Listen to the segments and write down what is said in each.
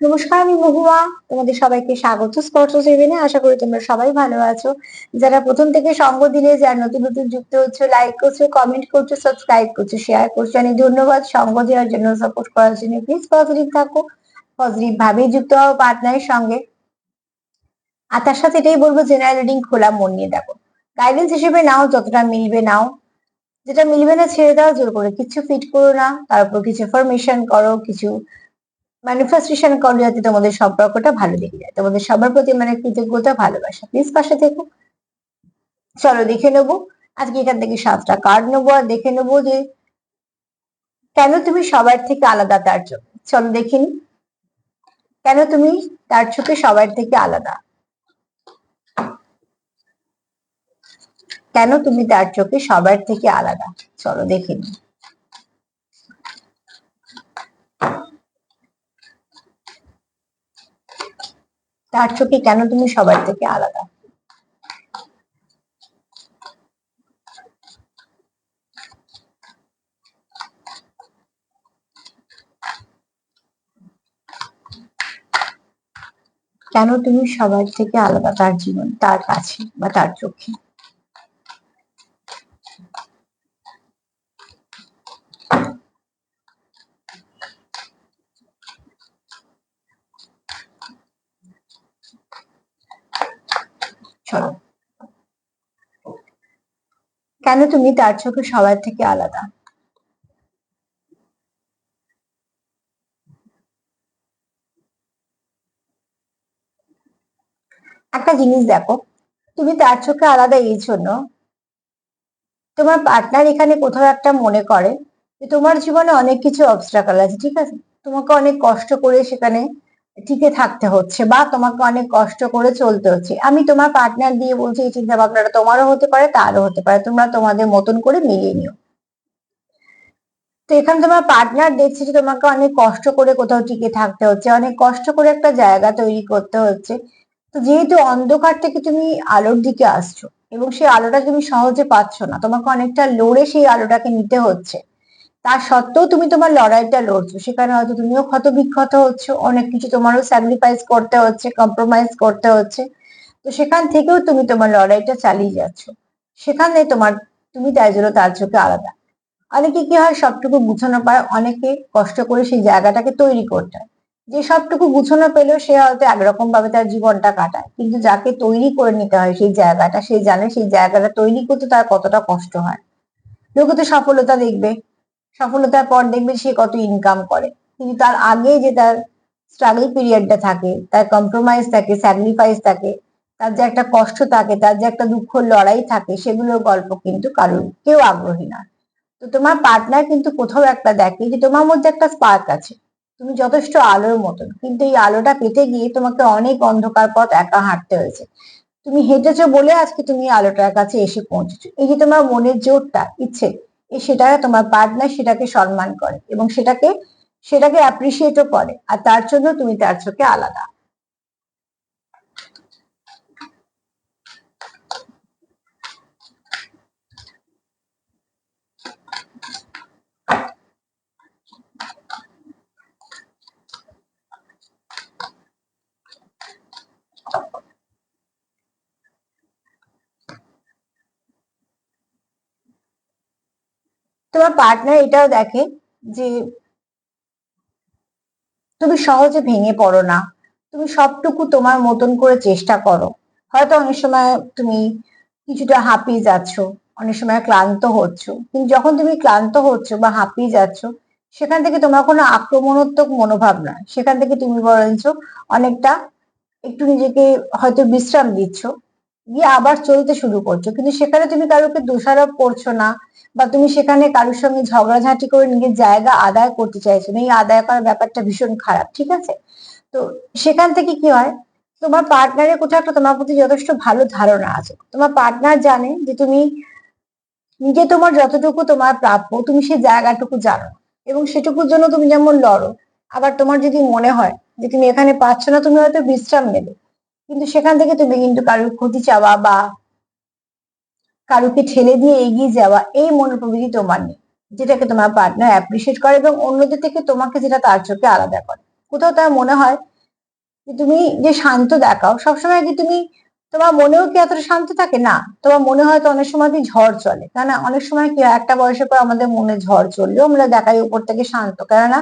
নমস্কার, আমি মহুয়া। তোমাদের সবাইকে স্বাগত স্পর্শ সেভেনে আশা করি তোমরা সবাই ভালো আছো। যারা প্রথম থেকে সঙ্গ দিলে, যারা নতুন নতুন যুক্ত হচ্ছে লাইক করছ কমেন্ট করছ সাবস্ক্রাইব করছ শেয়ার করছ অনেক ধন্যবাদ। সঙ্গ দেওয়ার জন্য সাপোর্ট করার জন্য প্লিজ পজিটিভ থাকো পজিটিভ ভাবে যুক্ত হও পার্টনারের সঙ্গে। আর তার সাথে এটাই বলব জেনারেল রিডিং খোলা মন নিয়ে দেখো। গাইডেন্স হিসেবে নাও, যতটা মিলবে নাও। যেটা মিলবে না, ছেড়ে দাও, জোর করে। কিছু ফিট করো না তারপর কিছু ফরমেশন করো, কিছু ম্যানিফেস্টেশন করো যাতে তোমাদের সম্পর্কটা ভালো দিকে যায়। তোমাদের সবার প্রতি মানে কৃতজ্ঞতা, ভালোবাসা। প্লিজ পাশে থেকো। চলো দেখে নেব। আজকে এখান থেকে সাতটা কার্ড নেব আর দেখে নেব যে কেন তুমি সবার থেকে আলাদা তার চোখে? চলো দেখে নি কেন তুমি তার চোখে সবার থেকে আলাদা? কেন তুমি তার চোখে সবার থেকে আলাদা? চলো দেখে তার চোখে কেন তুমি সবার থেকে আলাদা? কেন তুমি সবার থেকে আলাদা তার জীবন, তার কাছে বা তার চোখে? চলো কেন তুমি তার চোখে সবার থেকে আলাদা? একটা জিনিস দেখো, তুমি তার চোখে আলাদা এই জন্য, তোমার পার্টনার এখানে কোথাও একটা মনে করে যে তোমার জীবনে অনেক কিছু অবস্ট্রাকল আছে, ঠিক আছে? তোমাকে অনেক কষ্ট করে সেখানে টিকে থাকতে হচ্ছে বা তোমাকে অনেক কষ্ট করে চলতে হচ্ছে। আমি তোমার পার্টনার দিয়ে বলছি, এই চিন্তা ভাবনাটা তোমারও হতে পারে, তারও হতে পারে। তোমরা তোমাদের মতন করে মিলিয়ে নিও। তো এখানে তোমার পার্টনার দেখছে যে তোমাকে অনেক কষ্ট করে কোথাও টিকে থাকতে হচ্ছে, অনেক কষ্ট করে একটা জায়গা তৈরি করতে হচ্ছে। তো যেহেতু অন্ধকার থেকে তুমি আলোর দিকে আসছো এবং সেই আলোটা তুমি সহজে পাচ্ছ না, তোমাকে অনেকটা লড়ে সেই আলোটাকে নিতে হচ্ছে। তা সত্ত্বেও তুমি তোমার লড়াইটা লড়ছো। সেখানে হয়তো তুমিও ক্ষত বিক্ষত হচ্ছে, অনেক কিছু তোমারও স্যাক্রিফাইস করতে হচ্ছে কম্প্রোমাইজ করতে হচ্ছে। তো সেখান থেকেও তুমি তোমার লড়াইটা চালিয়ে যাচ্ছ। সেখানে তোমার, তুমি তাই জন্য তার চোখে আলাদা। অনেকে কি হয়, সবটুকু গুছানো পায় অনেকে কষ্ট করে সেই জায়গাটাকে তৈরি করতে হয়। যে সবটুকু গুছানো পেলেও সে হয়তো একরকম ভাবে তার জীবনটা কাটায়। কিন্তু যাকে তৈরি করে নিতে হয় সেই জায়গাটা, সে জানে সেই জায়গাটা তৈরি করতে তার কতটা কষ্ট হয়। লোকে তো সফলতা দেখবে। সফলতার পর দেখবে সে কত ইনকাম করে। কিন্তু তার আগে যে তার স্ট্রাগল পিরিয়ডটা থাকে, তার কম্প্রোমাইজ থাকে স্যাক্রিফাইস থাকে, তার যে একটা কষ্ট থাকে, তার যে একটা দুঃখ, লড়াই থাকে, সেগুলোর গল্প কিন্তু কারোর, কেউ আগ্রহী না। তো তোমার পার্টনার কিন্তু কোথাও একটা দেখে যে তোমার মধ্যে একটা স্পার্ক আছে। তুমি যথেষ্ট আলোর মতন, কিন্তু এই আলোটা পেতে গিয়ে তোমাকে অনেক অন্ধকার পথ একা হাঁটতে হয়েছে। তুমি হেঁটেছো বলে আজকে তুমি আলোটার কাছে এসে পৌঁছেছো। এই যে তোমার মনের জোরটা, ইচ্ছে সেটা তোমার পার্টনার সেটাকে সম্মান করে এবং সেটাকে সেটাকে অ্যাপ্রিসিয়েটও করে। আর তার জন্য তুমি তার চোখে আলাদা। তোমার পার্টনার এটাও দেখে যে তুমি সহজে ভেঙে পড়ো না। তুমি সবটুকু তোমার মতন করে চেষ্টা করো। হয়তো অনেক সময় তুমি কিছুটা হাঁপিয়ে যাচ্ছ, অনেক সময় ক্লান্ত হচ্ছ, কিন্তু যখন তুমি ক্লান্ত হচ্ছ বা হাঁপিয়ে যাচ্ছ, সেখান থেকে তোমার কোনো আক্রমণাত্মক মনোভাব না। সেখান থেকে তুমি বরঞ্চ অনেকটা একটু নিজেকে হয়তো বিশ্রাম দিচ্ছ গিয়ে আবার চলতে শুরু করছ। কিন্তু সেখানে তুমি কারোকে দোষারোপ করছ না বা তুমি সেখানে কারোর সঙ্গে ঝগড়াঝাঁটি করে নিজের জায়গা আদায় করতে চাইছো না এই আদায় করার ব্যাপারটা ভীষণ খারাপ, ঠিক আছে? তো সেখান থেকে কি হয়? তোমার পার্টনারের কোথাও একটা তোমার প্রতি যথেষ্ট ভালো ধারণা আছে। তোমার পার্টনার জানে যে তুমি নিজে তোমার যতটুকু তোমার প্রাপ্য, তুমি সেই জায়গাটুকু জানো এবং সেটুকুর জন্য তুমি যেমন লড়ো, আবার তোমার যদি মনে হয় যে তুমি এখানে পাচ্ছ না, তুমি হয়তো বিশ্রাম নেবে। কিন্তু সেখান থেকে তুমি কিন্তু কারোর ক্ষতি চাওয়া বা কারোকে ঠেলে দিয়ে এগিয়ে যাওয়া এই মনোপ্রবৃত্তি তোমার নেই। যেটাকে তোমার পার্টনার অ্যাপ্রিসিয়েট করে এবং অন্যদের থেকে তোমাকে যেটা তার চোখে আলাদা করে। কোথাও তার মনে হয় যে তুমি যে শান্ত দেখাও, সবসময় কি তুমি তোমার মনেও কি এতটা শান্ত থাকে? না, তোমার মনে হয় তো অনেক সময় ঝড় চলে কেননা অনেক সময় কি একটা বয়সের পর আমাদের মনে ঝড় চললেও আমরা দেখাই উপর থেকে শান্ত, কেননা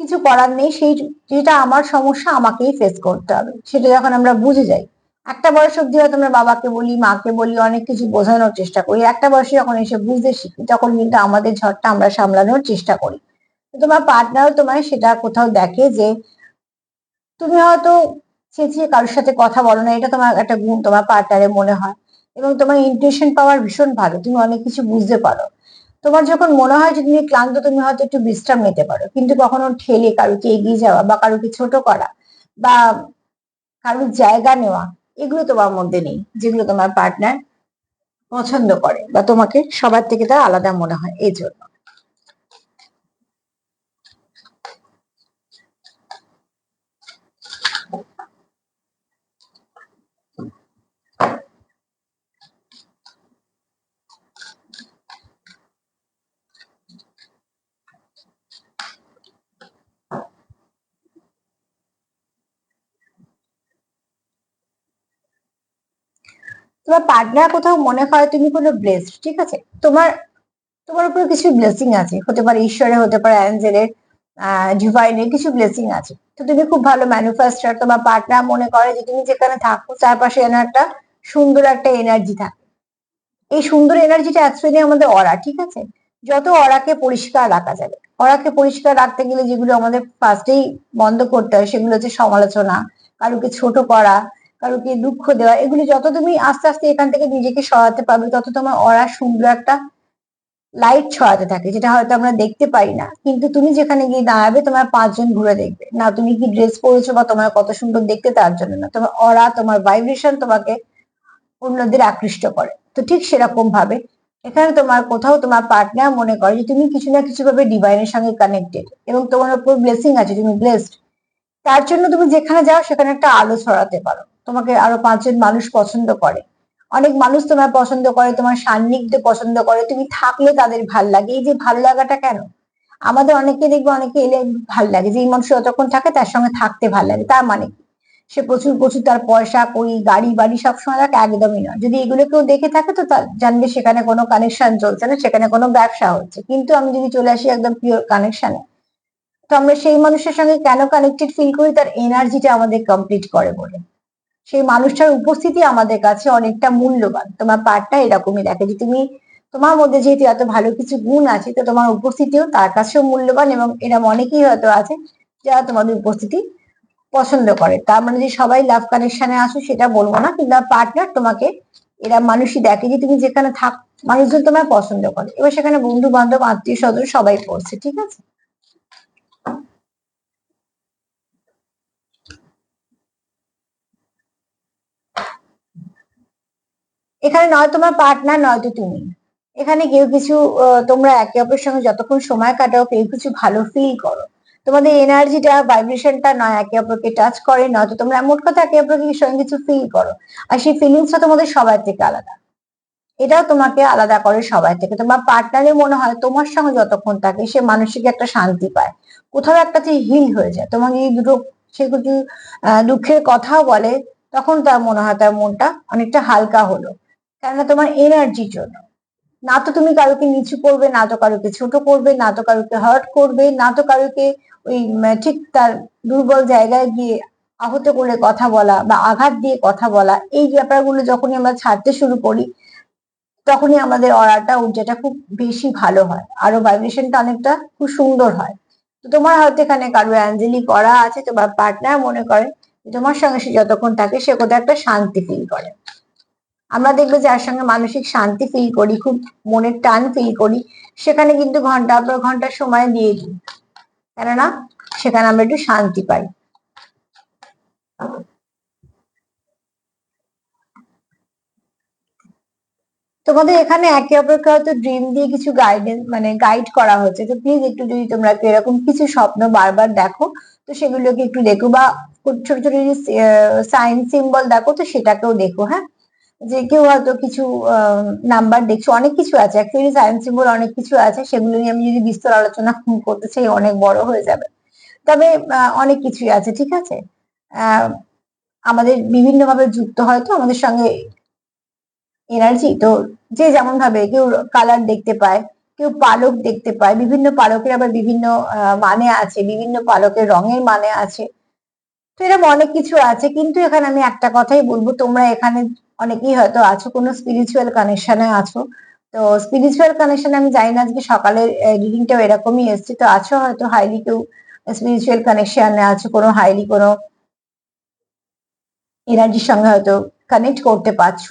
কিছু করার নেই, সেই যেটা আমার সমস্যা আমাকেই ফেস করতে হবে, সেটা যখন আমরা বুঝে যাই। একটা বয়স অব্দি হয়তো আমরা বাবাকে বলি, মাকে বলি, অনেক কিছু বোঝানোর চেষ্টা করি। একটা বয়সে যখন এসে বুঝতে শিখি, তখন কিন্তু আমাদের ঝড়টা আমরা সামলানোর চেষ্টা করি। তোমার পার্টনারও তোমায় সেটা কোথাও দেখে যে, তুমি হয়তো চেঁচিয়ে কারোর সাথে কথা বলো না, এটা তোমার একটা গুণ, তোমার পার্টনারের মনে হয়। এবং তোমার ইন্টুইশন পাওয়ার ভীষণ ভালো, তুমি অনেক কিছু বুঝতে পারো। তোমার যখন মনে হয় যে তুমি ক্লান্ত, তুমি হয়তো একটু বিশ্রাম নিতে পারো। কিন্তু কখনো ঠেলে কারোকে এগিয়ে যাওয়া বা কারোকে ছোট করা বা কারোর জায়গা নেওয়া এগুলো তোমার মধ্যে নেই, যেগুলো তোমার পার্টনার পছন্দ করে বা তোমাকে সবার থেকে তার আলাদা মনে হয়, এই জন্য। তোমার পার্টনার কোথাও মনে হয় তুমি কোনো ব্লেসড ঠিক আছে? তোমার তোমার উপরে কিছু ব্লেসিং আছে, হতে পারে ঈশ্বরের, হতে পারে অ্যাঞ্জেলের ডিভাইনের কিছু ব্লেসিং আছে। তো তুমি খুব ভালো ম্যানুফ্যাকচার তোমার পার্টনার মনে করে যে তুমি যেখানে থাকো, চারপাশে যেন একটা সুন্দর একটা এনার্জি থাকে। এই সুন্দর এনার্জিটা অ্যাকচুয়ালি আমাদের অরা ঠিক আছে? যত অরাকে পরিষ্কার রাখা যাবে। অরাকে পরিষ্কার রাখতে গেলে যেগুলো আমাদের ফার্স্টেই বন্ধ করতে হয়, সেগুলো হচ্ছে সমালোচনা, কারুকে ছোট করা কারোকে দুঃখ দেওয়া, এগুলি যত তুমি আস্তে আস্তে এখান থেকে নিজেকে সরাতে পারবে, তত তোমার অরা সুন্দর একটা লাইট ছড়াতে থাকে, যেটা হয়তো আমরা দেখতে পাই না। কিন্তু তুমি যেখানে গিয়ে দাঁড়াবে, তোমার পাঁচজন ঘুরে দেখবে। না, তুমি কি ড্রেস পরেছো বা তোমার কত সুন্দর দেখতে, তার জন্য না। তোমার অরা, তোমার ভাইব্রেশন তোমাকে অন্যদের আকৃষ্ট করে। তো ঠিক সেরকম ভাবে এখানে তোমার কোথাও তোমার পার্টনার মনে করে যে তুমি কিছু না কিছু ভাবে ডিভাইনের সঙ্গে কানেক্টেড এবং তোমার উপর ব্লেসিং আছে, তুমি ব্লেসড তার জন্য তুমি যেখানে যাও, সেখানে একটা আলো ছড়াতে পারো। তোমাকে আরও পাঁচজন মানুষ পছন্দ করে। অনেক মানুষ তোমার পছন্দ করে, তোমার সান্নিধ্য পছন্দ করে। তুমি থাকলে তাদের ভালো লাগে। এই যে ভালো লাগাটা কেন? আমাদের অনেকে দেখবে, অনেকে এলে ভালো লাগে। যে এই মানুষ যতক্ষণ থাকে তার সঙ্গে থাকতে ভালো লাগে। তার মানে কি? সে প্রচুর প্রচুর তার পয়সা করি গাড়ি, বাড়ি সবসময় থাকে, একদমই নয়। যদি এগুলো কেউ দেখে থাকে তো তার জানবে সেখানে কোনো কানেকশন চলছে না, সেখানে কোনো ব্যবসা হচ্ছে। কিন্তু আমি যদি চলে আসি একদম পিওর কানেকশনে তো আমরা সেই মানুষের সঙ্গে কেন কানেক্টেড ফিল করি? তার এনার্জিটা আমাদের কমপ্লিট করে বলে। সেই মানুষটার উপস্থিতি আমাদের কাছে অনেকটা মূল্যবান। তোমার পার্টটা এরকমই দেখে যে তুমি, তোমার মধ্যে যেহেতু এত ভালো কিছু গুণ আছে, তো তোমার উপস্থিতিও তার কাছেও মূল্যবান এবং এরকম অনেকেই হয়তো আছে যারা তোমাদের উপস্থিতি পছন্দ করে। তার মানে যে সবাই লাভ কানেকশনে আসো সেটা বলব না কিন্তু পার্টনার তোমাকে এরা মানুষই দেখে যে তুমি যেখানে থাক, মানুষজন তোমার পছন্দ করে। এবার সেখানে বন্ধু বান্ধব আত্মীয় স্বজন সবাই পড়ছে, ঠিক আছে? এখানে নয় তোমার পার্টনার নয়তো তুমি। এখানে কেউ কিছু তোমরা একে অপরের সঙ্গে যতক্ষণ সময় কাটাও, কেউ কিছু ভালো ফিল করো। তোমাদের এনার্জিটা ভাইব্রেশনটা নয় একে অপরকে টাচ করে নয়তো তোমরা মোট কথা একে অপরকে সঙ্গে কিছু ফিল করো। আর সেই ফিলিংসটা তোমাদের সবার থেকে আলাদা। এটাও তোমাকে আলাদা করে সবাই থেকে। তোমার পার্টনারের মনে হয় তোমার সঙ্গে যতক্ষণ থাকে, সে মানসিক একটা শান্তি পায়। কোথাও একটা হিল হয়ে যায়। তোমার যদি দুটো, সে দুঃখের কথাও বলে, তখন তার মনে হয় তার মনটা অনেকটা হালকা হলো। কেননা তোমার এনার্জির জন্য। না তো তুমি কারোকে নিচু করবে, না তো কারোকে ছোট করবে, না তো কারোকে হার্ট করবে, না তো কারোকে ওই ঠিক তার দুর্বল জায়গায় গিয়ে আহত করে কথা বলা বা আঘাত দিয়ে কথা বলা, এই ব্যাপারগুলো যখনই আমরা ছাড়তে শুরু করি, তখনই আমাদের অরাটা ঊর্জাটা খুব বেশি ভালো হয়। আরও ভাইব্রেশনটা অনেকটা খুব সুন্দর হয়। তো তোমার হয়তো এখানে কারও অ্যাঞ্জেলি করা আছে, তোমার পার্টনার মনে করে তোমার সঙ্গে সে যতক্ষণ থাকে, সে কোথাও একটা শান্তি ফিল করে। আমরা দেখব যার সঙ্গে মানসিক শান্তি ফিল করি, খুব মনের টান ফিল করি, সেখানে কিন্তু ঘণ্টা পর ঘণ্টা সময় দিয়ে দিই। কেননা সেখানে আমরা একটু শান্তি পাই। তোমাদের এখানে একে অপরকে হয়তো ড্রিম দিয়ে কিছু গাইডেন্স মানে গাইড করা হচ্ছে। তো প্লিজ একটু যদি তোমরা এরকম কিছু স্বপ্ন বারবার দেখো, তো সেগুলোকে একটু দেখো বা ছোট ছোট যদি সাইন সিম্বল দেখো, তো সেটাকেও দেখো হ্যাঁ? যে কেউ হয়তো কিছু নাম্বার দেখছ, অনেক কিছু আছে। অ্যাকচুয়ালি সায়েন্স সিম্বল অনেক কিছু আছে, সেগুলো নিয়ে আমি যদি বিস্তর আলোচনা করতে চাই, অনেক বড় হয়ে যাবে। তবে অনেক কিছুই আছে, ঠিক আছে? আমাদের বিভিন্ন ভাবে যুক্ত হয়তো আমাদের সঙ্গে এনার্জি তো যে যেমন ভাবে কেউ কালার দেখতে পায়, কেউ পালক দেখতে পায়, বিভিন্ন পালকের আবার বিভিন্ন মানে আছে, বিভিন্ন পালকের রঙের মানে আছে। তো এরকম অনেক কিছু আছে, কিন্তু এখানে আমি একটা কথাই বলব, তোমরা এখানে অনেকেই হয়তো আছো, কোনো স্পিরিচুয়াল কানেকশনে আছো। তো স্পিরিচুয়াল কানেকশন আমি জানি না, আজকে সকালের রিডিংটাও এরকমই এসছে। তো আছো হয়তো হাইলি কেউ স্পিরিচুয়াল কানেকশনে আছো, কোনো হাইলি কোনো এনার্জির সঙ্গে হয়তো কানেক্ট করতে পারছ।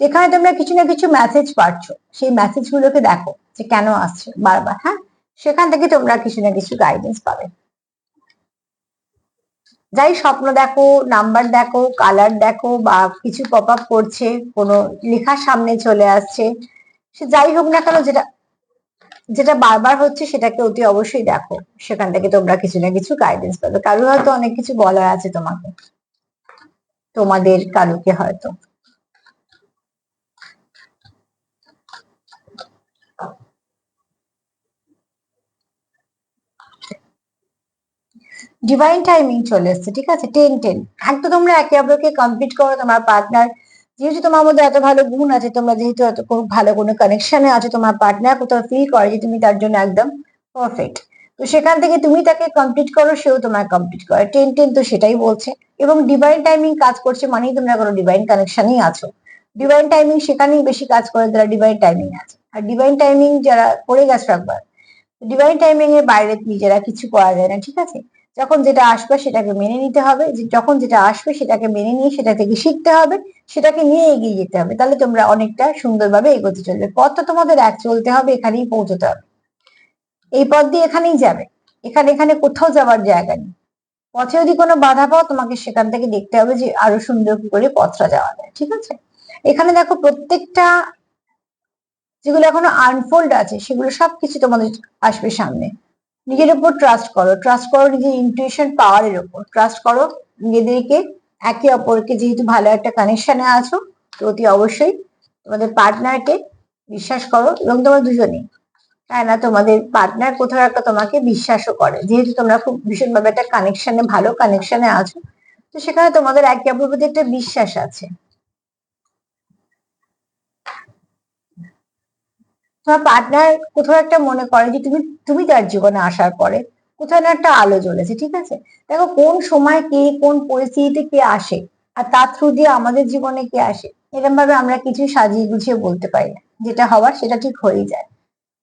এখানে তোমরা কিছু না কিছু মেসেজ পাচ্ছ, সেই মেসেজ গুলোকে দেখো যে কেন আসছে বারবার হ্যাঁ? সেখান থেকে তোমরা কিছু না কিছু গাইডেন্স পাবে। যাই স্বপ্ন দেখো নাম্বার দেখো কালার দেখো বা কিছু পপ আপ করছে, কোনো লেখা সামনে চলে আসছে, সে যাই হোক না কেন যেটা যেটা বারবার হচ্ছে সেটাকে অতি অবশ্যই দেখো। সেখান থেকে তোমরা কিছু না কিছু গাইডেন্স পাবে। কারও হয়তো অনেক কিছু বলার আছে তোমাকে, তোমাদের কারুকে হয়তো। ডিভাইন টাইমিং চলে এসছে, ঠিক আছে? টেন টেন একদম তোমরা একে অপরকে কমপ্লিট করো, তোমার পার্টনার যেহেতু তোমার মধ্যে এত ভালো গুণ আছে, তোমরা যেহেতু এত ভালো কোনো কানেকশনে আছে, তোমার পার্টনার কোথাও ফিল করে যে তুমি তার জন্য একদম পারফেক্ট তো সেখান থেকে তুমি তাকে কমপ্লিট করো, সেও তোমায় কমপ্লিট করে। টেন টেন তো সেটাই বলছে। এবং ডিভাইন টাইমিং কাজ করছে মানেই তোমরা কোনো ডিভাইন কানেকশনেই আছো। ডিভাইন টাইমিং সেখানেই বেশি কাজ করে যারা ডিভাইন টাইমিং আছে। আর ডিভাইন টাইমিং যারা করে গেছো একবার ডিভাইন টাইমিং এর বাইরে নিজেরা কিছু করা যায় না, ঠিক আছে? যখন যেটা আসবে সেটাকে মেনে নিতে হবে যখন যেটা আসবে সেটাকে মেনে নিয়ে সেটা থেকে শিখতে হবে, সেটাকে নিয়ে এগিয়ে যেতে হবে। তাহলে তোমরা অনেকটা সুন্দরভাবে এগোতে চলবে। পথটা তোমাদের এক চলতে হবে, এখানেই পৌঁছতে হবে। এই পথ দিয়ে এখানেই যাবে। এখানে এখানে কোথাও যাওয়ার জায়গা নেই। পথে যদি কোনো বাধা পাও, তোমাকে সেখান থেকে দেখতে হবে যে আরও সুন্দর করে পথটা যাওয়া যায়। ঠিক আছে? এখানে দেখো প্রত্যেকটা যেগুলো এখনও আনফোল্ড আছে, সেগুলো সবকিছু তোমাদের আসবে সামনে। নিজের উপর ট্রাস্ট করো। ট্রাস্ট করো নিজের ইনটিউশন পাওয়ারের উপর। ট্রাস্ট করো নিজেদেরকে একে অপরকে যেহেতু ভালো একটা কানেকশনে আছো, তো অতি অবশ্যই তোমাদের পার্টনারকে বিশ্বাস করো এবং তোমরা দুজনেই তাই না? তোমাদের পার্টনার কোথাও একটা তোমাকে বিশ্বাসও করে। যেহেতু তোমরা খুব ভীষণভাবে একটা কানেকশনে ভালো কানেকশনে আছো, তো সেখানে তোমাদের একে অপরের প্রতি একটা বিশ্বাস আছে। তোমার পার্টনার কোথাও একটা মনে করে যে তুমি তুমি তার জীবনে আসার পরে কোথাও না একটা আলো জ্বলেছে, ঠিক আছে? দেখো কোন সময় কে, কোন পরিস্থিতিতে কে আসে আর তার থ্রু দিয়ে আমাদের জীবনে কে আসে এরকম ভাবে আমরা কিছু সাজিয়ে গুছিয়ে বলতে পারি না। যেটা হওয়ার সেটা ঠিক হয়েই যায়।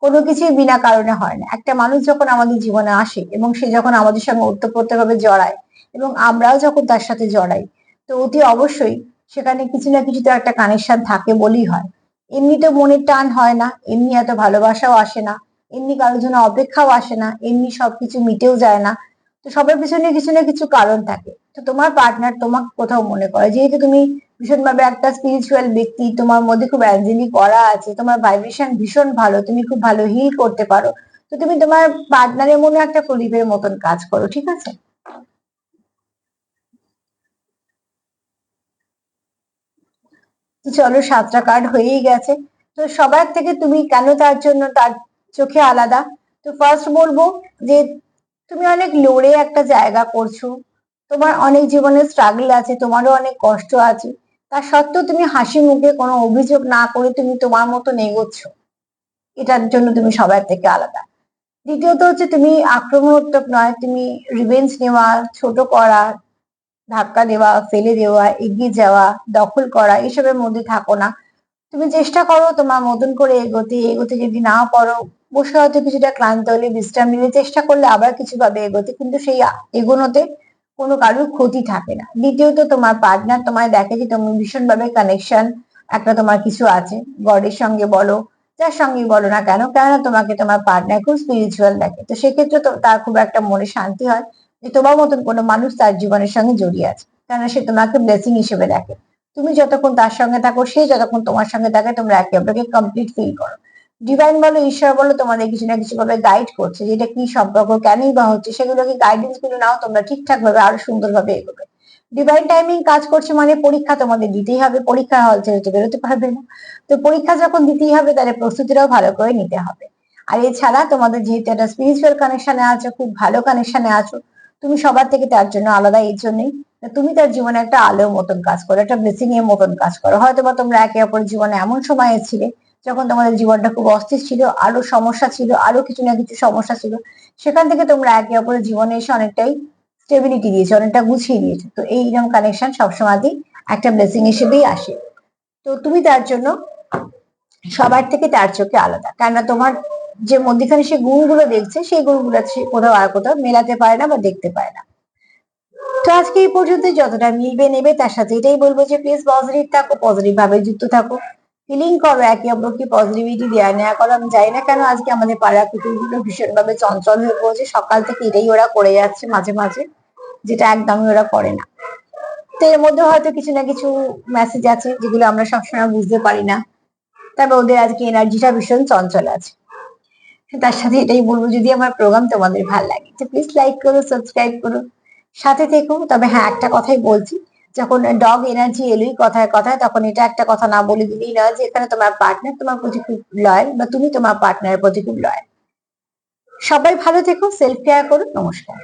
কোনো কিছুই বিনা কারণে হয় না। একটা মানুষ যখন আমাদের জীবনে আসে এবং সে যখন আমাদের সঙ্গে ওতপ্রোত ভাবে জড়ায় এবং আমরাও যখন তার সাথে জড়াই, তো অতি অবশ্যই সেখানে কিছু না কিছু তো একটা কানেকশন থাকে বলেই হয়। এমনি তো মনের টান হয় না, এমনি এত ভালোবাসাও আসে না, এমনি কারোর জন্য অপেক্ষাও আসে না, এমনি সবকিছু মিটেও যায় না। তো সবার পিছনে কিছু না কিছু কারণ থাকে। তো তোমার পার্টনার তোমাকে কোথাও মনে করে? যেহেতু তুমি ভীষণভাবে একটা স্পিরিচুয়াল ব্যক্তি, তোমার মধ্যে খুব অ্যাঞ্জেলিক করা আছে, তোমার ভাইব্রেশন ভীষণ ভালো, তুমি খুব ভালো হিল করতে পারো। তো তুমি তোমার পার্টনারের মনে একটা প্রদীপের মতন কাজ করো, ঠিক আছে? চলো, সাতটা কার্ড হয়েই গেছে। তো সবার থেকে তুমি কেন তার জন্য তার চোখে আলাদা? তো ফার্স্ট বলব যে তুমি অনেক লড়ে একটা জায়গা করছ। তোমার অনেক জীবনে স্ট্রাগল আছে, তোমারও অনেক কষ্ট আছে। তা সত্ত্বেও তুমি হাসি মুখে কোনো অভিযোগ না করে তুমি তোমার মতো এগোচ্ছ এটার জন্য তুমি সবার থেকে আলাদা। দ্বিতীয়ত হচ্ছে তুমি আক্রমণাত্মক নয়, তুমি রিভেঞ্জ নেওয়া, ছোট করা ধাক্কা দেওয়া, ফেলে দেওয়া, এগিয়ে যাওয়া, দখল করা, এসবের মধ্যে থাকো না। তুমি চেষ্টা করো তোমার মতন করে এগোতে এগোতে যদি না পারো, বসে হয়তো কিছুটা ক্লান্ত হলে, বিশ্রাম নিলে চেষ্টা করলে আবার কিছু ভাবে এগোতে, কিন্তু সেই এগোনোতে কোনো কারোর ক্ষতি থাকে না। দ্বিতীয়ত, তোমার পার্টনার তোমায় দেখে যে তুমি ভীষণভাবে কানেকশন একটা তোমার কিছু আছে, গডের সঙ্গে বলো, যার সঙ্গে বলো না কেন, কেননা তোমাকে তোমার পার্টনার খুব স্পিরিচুয়াল দেখে। তো সেক্ষেত্রে তার খুব একটা মনে শান্তি হয়। যে তোমার মতন কোনো মানুষ তার জীবনের সঙ্গে জড়িয়ে আছে। কেননা সে তোমাকে ব্লেসিং হিসেবে দেখে। তুমি যতক্ষণ তার সঙ্গে থাকো, সে যতক্ষণ তোমার সঙ্গে থাকে, তোমরা একে অপরকে কমপ্লিট ফিল করো। ডিভাইন বলো, ঈশ্বর বলো, তোমাদের কিছু না কিছু ভাবে গাইড করছে। যেটা কি সম্পর্ক কেনই বা হচ্ছে, সেগুলোকে গাইডেন্সগুলো নাও, তোমরা ঠিকঠাক ভাবে, আরও সুন্দর ভাবে এগোবে। ডিভাইন টাইমিং কাজ করছে মানে পরীক্ষা তোমাদের দিতেই হবে। পরীক্ষা হল ছেড়ে তো বেরোতে পারবে না। তো পরীক্ষা যখন দিতেই হবে, তাহলে প্রস্তুতিটাও ভালো করে নিতে হবে। আর এছাড়া তোমাদের যেহেতু একটা স্পিরিচুয়াল কানেকশনে আছো, খুব ভালো কানেকশনে আছো তুমি সবার থেকে তার জন্য আলাদা, এই জন্যই তুমি তার জীবনে একটা আলোর মতন কাজ করো, একটা ব্লেসিং এর মতন কাজ করো। হয়তো বা তোমরা একে অপরের জীবনে এমন সময়ে ছিলে যখন তোমাদের জীবনটা খুব অস্থির ছিল, আরও সমস্যা ছিল, আরও কিছু না কিছু সমস্যা ছিল, সেখান থেকে তোমরা একে অপরের জীবনে এসে অনেকটাই স্টেবিলিটি দিয়েছে, অনেকটা গুছিয়ে দিয়েছ। তো এইরকম কানেকশন সবসময় একটা ব্লেসিং হিসেবেই আসে। তো তুমি তার জন্য সবার থেকে তার চোখে আলাদা। কেননা তোমার যে মধ্যখানে সে গুণগুলো দেখছে, সেই গুণগুলো সে কোথাও আর কোথাও মেলাতে পারে না বা দেখতে পায় না। তো আজকে এই পর্যন্ত যতটা মিলবে নেবে, তার সাথে এটাই বলব যে প্লিজ পজিটিভ থাকো পজিটিভ ভাবে যুক্ত থাকো। ফিলিং করো, একে অপরকে পজিটিভিটি দেওয়া নেওয়া করো। আমি জানি না কেন আজকে আমাদের পাড়া কুকুরগুলো ভীষণ ভাবে চঞ্চল হয়ে পড়েছে। সকাল থেকে এটাই ওরা করে যাচ্ছে মাঝে মাঝে, যেটা একদমই ওরা করে না। তো এর মধ্যে হয়তো কিছু না কিছু মেসেজ আছে, যেগুলো আমরা সবসময় বুঝতে পারি না। তবে ওদের আজকে এনার্জিটা ভীষণ চঞ্চল আছে। তার সাথে এটাই বলব, যদি আমার প্রোগ্রাম তোমাদের ভালো লাগে, তো প্লিজ লাইক করো সাবস্ক্রাইব করো। সাথে থেকো, তবে হ্যাঁ একটা কথাই বলছি, যখন ডগ এনার্জি এলোই কথায় কথায়, তখন এটা একটা কথা না বলে দিলেই নয় যে এখানে তোমার পার্টনার তোমার প্রতি খুব লয়াল বা তুমি তোমার পার্টনারের প্রতি খুব লয়াল সবাই ভালো থেকো সেলফ কেয়ার করো, নমস্কার।